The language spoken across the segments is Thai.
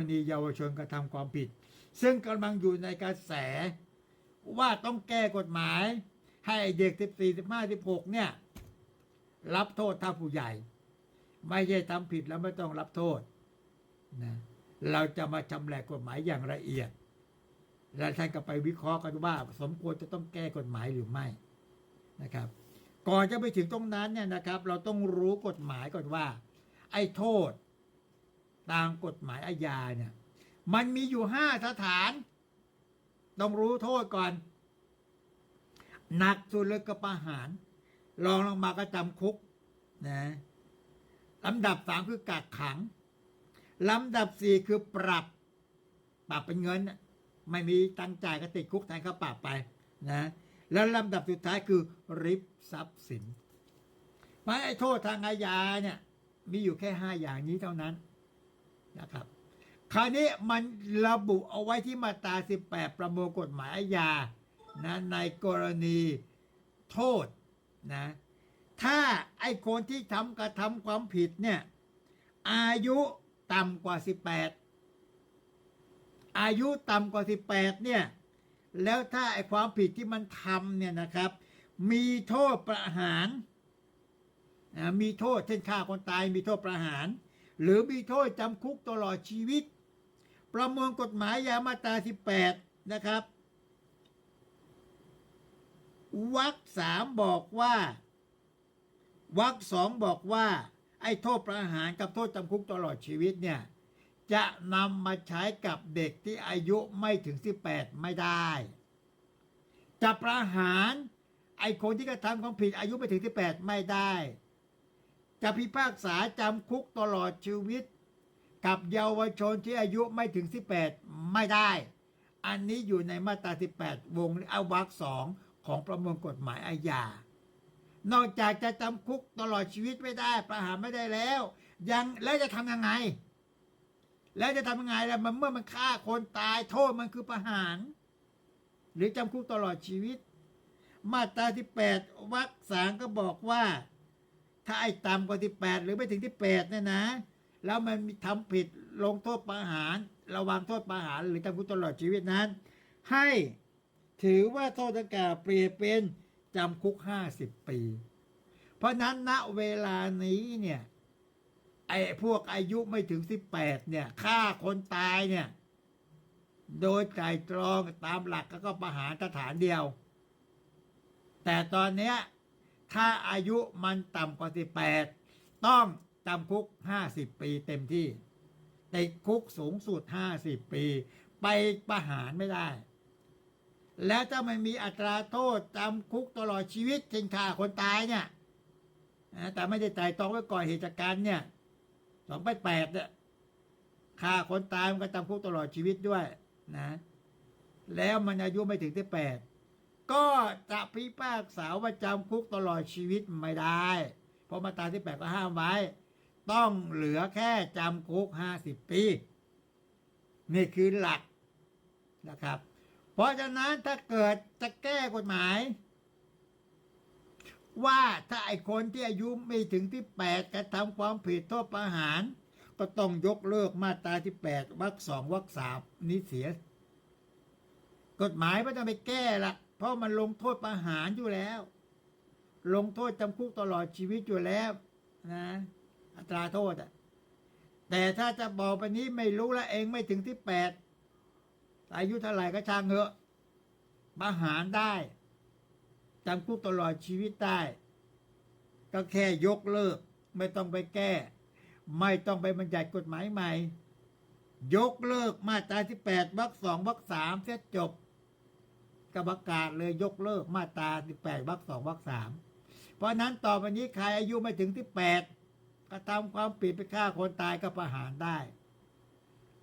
กรณีเยาวชนกระทำความผิด ซึ่งกำลังอยู่ในกระแส ว่าต้องแก้กฎหมาย ให้เด็ก 14 15 16 เนี่ย รับโทษเท่าผู้ใหญ่ ไม่ใช่ทำผิดแล้วไม่ต้องรับโทษนะเราจะมาชำแหละกฎหมายอย่างละเอียด และท่านก็ไปวิเคราะห์กันว่า สมควรจะต้องแก้กฎหมายหรือไม่นะครับ ก่อนจะไปถึงตรงนั้นเนี่ยนะครับ เราต้องรู้กฎหมายก่อนว่า ไอ้โทษ ตามกฎหมายอาญาเนี่ย มันมีอยู่ห้าสถาน ต้องรู้โทษก่อน หนักสุดเลยก็ประหารรองลงมาก็จำคุกนะลำดับสามคือกักขังลำดับสี่คือปรับ ปรับเป็นเงิน ไม่มีตังจ่ายก็ติดคุกแทนเขาปรับไปนะแล้วลำดับสุดท้ายคือริบทรัพย์สินเพราไอ้โทษทางอาญาเนี่ย มีอยู่แค่ห้าอย่างนี้เท่านั้น นะครับ คราวนี้มันระบุเอาไว้ที่มาตรา 18 ประมวลกฎหมายอาญานะในกรณีโทษนะถ้าไอ้คนที่ทำกระทำความผิดเนี่ย อายุต่ำกว่า 18 อายุต่ำกว่า 18 เนี่ย แล้วถ้าไอ้ความผิดที่มันทำเนี่ยนะครับ มีโทษประหารอ่ามีโทษเช่นฆ่าคนตายมีโทษประหาร หรือมีโทษจำคุกตลอดชีวิต ประมวลกฎหมายยามาตรา 18 นะครับวรรคสามบอกว่าวรรคสองบอกว่า ไอ้โทษประหารกับโทษจำคุกตลอดชีวิตเนี่ย จะนำมาใช้กับเด็กที่อายุไม่ถึง 18 ไม่ได้ จะประหารไอ้คนที่กระทำความผิดอายุไม่ถึง 18 ไม่ได้ จะพิพากษาจำคุกตลอดชีวิต กับเยาวชนที่อายุไม่ถึง 18 ไม่ได้ อันนี้อยู่ในมาตรา 18 วงเอาวรรคสองของประมวลกฎหมายอาญา นอกจากจะจำคุกตลอดชีวิตไม่ได้ ประหารไม่ได้แล้ว ยังแล้วจะทำยังไง แล้วจะทำยังไงล่ะมันเมื่อมันฆ่าคนตายโทษมันคือประหาร หรือจำคุกตลอดชีวิต มาตราที่แปดวรรคสามก็บอกว่า ถ้าไอ้ต่ำกว่าที่แปดหรือไม่ถึงที่แปดเนี่ยนะ แล้วมันมีทำผิดลงโทษประหารระวังโทษประหารหรือจำคุกตลอดชีวิตนั้น ให้ถือว่าโทษดังกล่าวเปลี่ยนเป็นจำคุกห้าสิบปี เพราะนั้นณเวลานี้เนี่ยไอ้พวกอายุไม่ถึงสิบแปดเนี่ยฆ่าคนตายเนี่ย โดยไตรตรองตามหลักก็ประหารสถานเดียว แต่ตอนเนี้ย ถ้าอายุมันต่ำกว่าสิบแปดต้องจำคุกห้าสิบปีเต็มที่ติดคุกสูงสุดห้าสิบปี ไปประหารไม่ได้ แล้วถ้ามันมีอัตราโทษจำคุกตลอดชีวิตเช่นฆ่าคนตายเนี่ยแต่ไม่ได้ไต่ตรองไว้ก่อนเหตุการณ์เนี่ยสองแปดแปดเนี่ยฆ่าคนตายมันก็จำคุกตลอดชีวิตด้วยนะ แล้วมันอายุไม่ถึงที่แปด ก็จะพิพากษาว่าจำคุกตลอดชีวิตไม่ได้ เพราะมาตราที่แปดก็ห้ามไว้ ต้องเหลือแค่จำคุกห้าสิบปี นี่คือหลักนะครับ เพราะฉะนั้นถ้าเกิดจะแก้กฎหมาย ว่าถ้าไอ้คนที่อายุไม่ถึงที่แปดกระทำความผิดโทษประหาร ก็ต้องยกเลิกมาตราที่แปดวรรคสองวรรคสามนี้เสีย กฎหมายไม่ต้องไปแก้ละ เพราะมันลงโทษประหารอยู่แล้ว ลงโทษจำคุกตลอดชีวิตอยู่แล้วนะอัตราโทษอะแต่ถ้าจะบอกไปนี้ไม่รู้ละเองไม่ถึงที่แปดอายุเท่าไหร่ก็ช่างเถอะประหารได้จำคุกตลอดชีวิตได้ ก็แค่ยกเลิก ไม่ต้องไปแก้ ไม่ต้องไปบัญญัติกฎหมายใหม่ ยกเลิกมาตราที่แปดวรรคสองวรรคสามเสร็จจบ ก็ประกาศเลยยกเลิกมาตราที่แปดวรรคสองวรรคสามเพราะนั้นต่อไปนี้ใครอายุไม่ถึงที่แปดกระทำความผิดไปฆ่าคนตายก็ประหารได้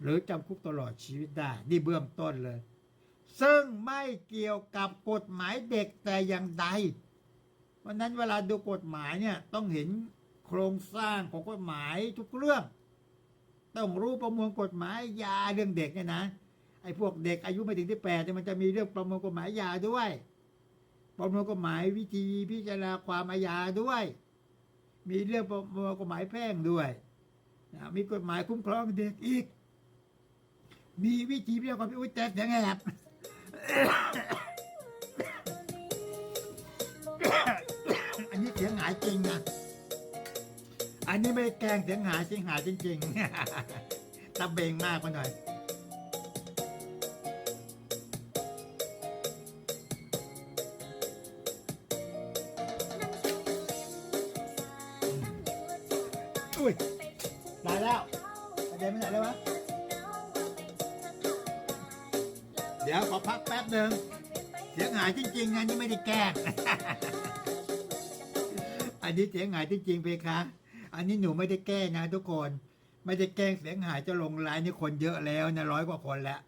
หรือจำคุกตลอดชีวิตได้ นี่เบื้องต้นเลย ซึ่งไม่เกี่ยวกับกฎหมายเด็กแต่อย่างใดเพราะนั้นเวลาดูกฎหมายเนี่ยต้องเห็นโครงสร้างของกฎหมายทุกเรื่อง ต้องรู้ประมวลกฎหมายยาเรื่องเด็กเนี่ยนะ อ้พวกเด็กอายุไม่ถึงที่แปดเนี่ยมันจะมีเรื่องประมวลกฎหมายยาด้วย ประมวลกฎหมายวิธีพิจารณาความอาญาด้วย มีเรื่องประมวลกฎหมายแพ่งด้วยนะมีกฎหมายคุ้มครองเด็กอีก มีวิธีเรียกว่าพี่อุ้ยแต่เสียงแหบอันนี้เสียงหายจริงนะอันนี้ไม่แกล้งเสียงหายจริงหายจริงๆตะเบงมากไปหน่อย ตายแล้วประเด็นไปไหนแล้ววะ เดี๋ยวขอพักแป๊บหนึ่งเสียงหายจริงๆนะนี่ไม่ได้แกล้ง อันนี้เสียงหายจริงๆเพคะ อันนี้หนูไม่ได้แกล้งนะทุกคน ไม่ได้แกล้งเสียงหายจะลงไลน์นี่คนเยอะแล้วนะร้อยกว่าคนแล้ว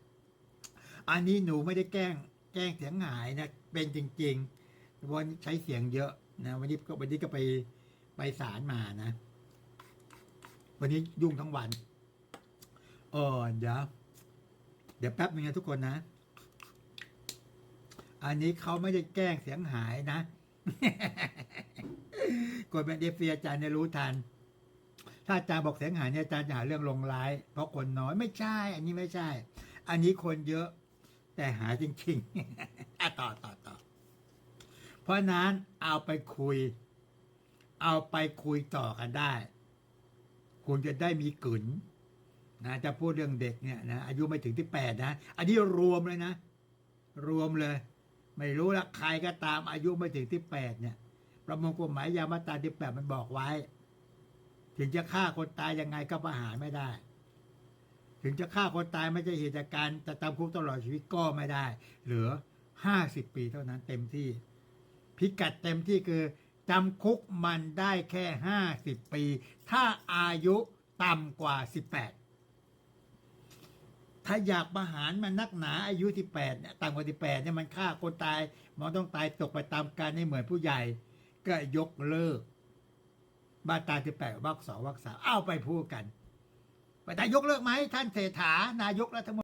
อันนี้หนูไม่ได้แกล้ง แกล้งเสียงหายนะเป็นจริงๆวันใช้เสียงเยอะนะวันนี้ก็วันนี้ก็ไปไปศาลมานะ วันนี้ยุ่งทั้งวันเออเดี๋ยวเดี๋ยวแป๊บนึงนะทุกคนนะ อันนี้เขาไม่ได้แกล้งเสียงหายนะกดเป็นเดฟเฟียอาจารย์เนี่ยรู้ทัน ถ้าอาจารย์บอกเสียงหายเนี่ยอาจารย์จะหาเรื่องลงร้าย เพราะคนน้อยไม่ใช่ อันนี้ไม่ใช่ อันนี้คนเยอะ แต่หาจริงๆอะต่อต่อต่อเพราะนั้นเอาไปคุย เอาไปคุยต่อกันได้ คุณจะได้มีกลืนนะจะพูดเรื่องเด็กเนี่ยนะอายุไม่ถึงที่แปดนะอันนี้รวมเลยนะ รวมเลย ไม่รู้ละใครก็ตามอายุไม่ถึงที่แปดเนี่ย ประมวลกฎหมายยามาตราที่แปดมันบอกไว้ ถึงจะฆ่าคนตายยังไงก็ประหารไม่ได้ ถึงจะฆ่าคนตายไม่ใช่เหตุจากการจะจำคุกตลอดชีวิตก็ไม่ได้ เหลือห้าสิบปีเท่านั้นเต็มที่ พิกัดเต็มที่คือ จำคุกมันได้แค่ห้าสิบปี ถ้าอายุต่ำกว่าสิบแปดถ้าอยากประหารมันนักหนาอายุที่แปดเนี่ยต่ำกว่าที่แปดเนี่ยมันฆ่าคนตาย มันต้องตายตกไปตามการให้เหมือนผู้ใหญ่ ก็ยกเลิกมาตราที่แปดวรรคสองวรรคสามเอาไปพูดกันแต่ยกเลิกไหมท่านเศรษฐานายกรัฐมนตรี